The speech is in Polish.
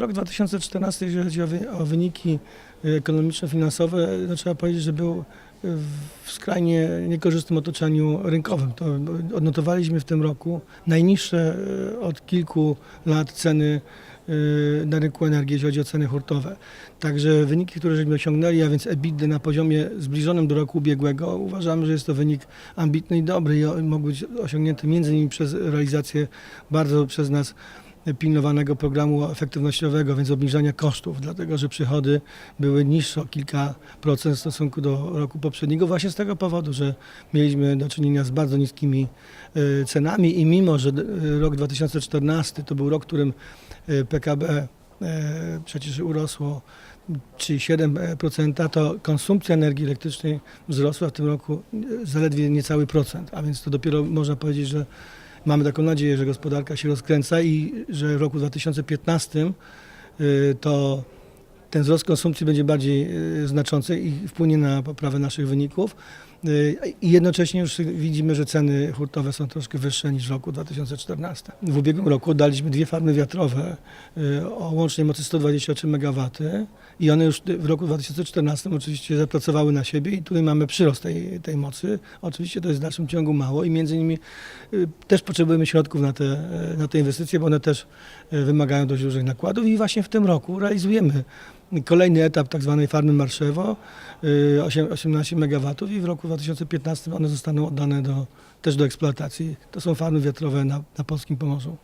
Rok 2014, jeżeli chodzi o, wy, o wyniki y, ekonomiczno-finansowe, no trzeba powiedzieć, że był y, w skrajnie niekorzystnym otoczeniu rynkowym. To odnotowaliśmy w tym roku najniższe y, od kilku lat ceny na rynku energii, jeżeli chodzi o ceny hurtowe. Także wyniki, które żeśmy osiągnęli, a więc EBITDA na poziomie zbliżonym do roku ubiegłego, uważamy, że jest to wynik ambitny i dobry i mógł być osiągnięty między innymi przez realizację bardzo przez nas pilnowanego programu efektywnościowego, więc obniżania kosztów, dlatego że przychody były niższe o kilka procent w stosunku do roku poprzedniego, właśnie z tego powodu, że mieliśmy do czynienia z bardzo niskimi e, cenami i mimo, że e, rok 2014 to był rok, w którym e, PKB przecież urosło czy 7%, to konsumpcja energii elektrycznej wzrosła w tym roku zaledwie niecały procent, a więc to dopiero można powiedzieć, że Mamy taką nadzieję, że gospodarka się rozkręca i że w roku 2015 y, to ten wzrost konsumpcji będzie bardziej y, znaczący i wpłynie na poprawę naszych wyników. Y, I jednocześnie już widzimy, że ceny hurtowe są troszkę wyższe niż w roku 2014. W ubiegłym roku oddaliśmy dwie farmy wiatrowe y, o łącznej mocy 123 MW i one już w roku 2014 oczywiście zapracowały na siebie i tutaj mamy przyrost tej, tej mocy. Oczywiście to jest w dalszym ciągu mało i między innymi y, też potrzebujemy środków na te, na te inwestycje, bo one też wymagają dość dużych nakładów i właśnie w tym roku realizujemy kolejny etap tak zwanej farmy Marszewo, y, osiem- 18 MW i w roku 2015 one zostaną oddane do, też do eksploatacji. To są farmy wiatrowe na, na polskim Pomorzu.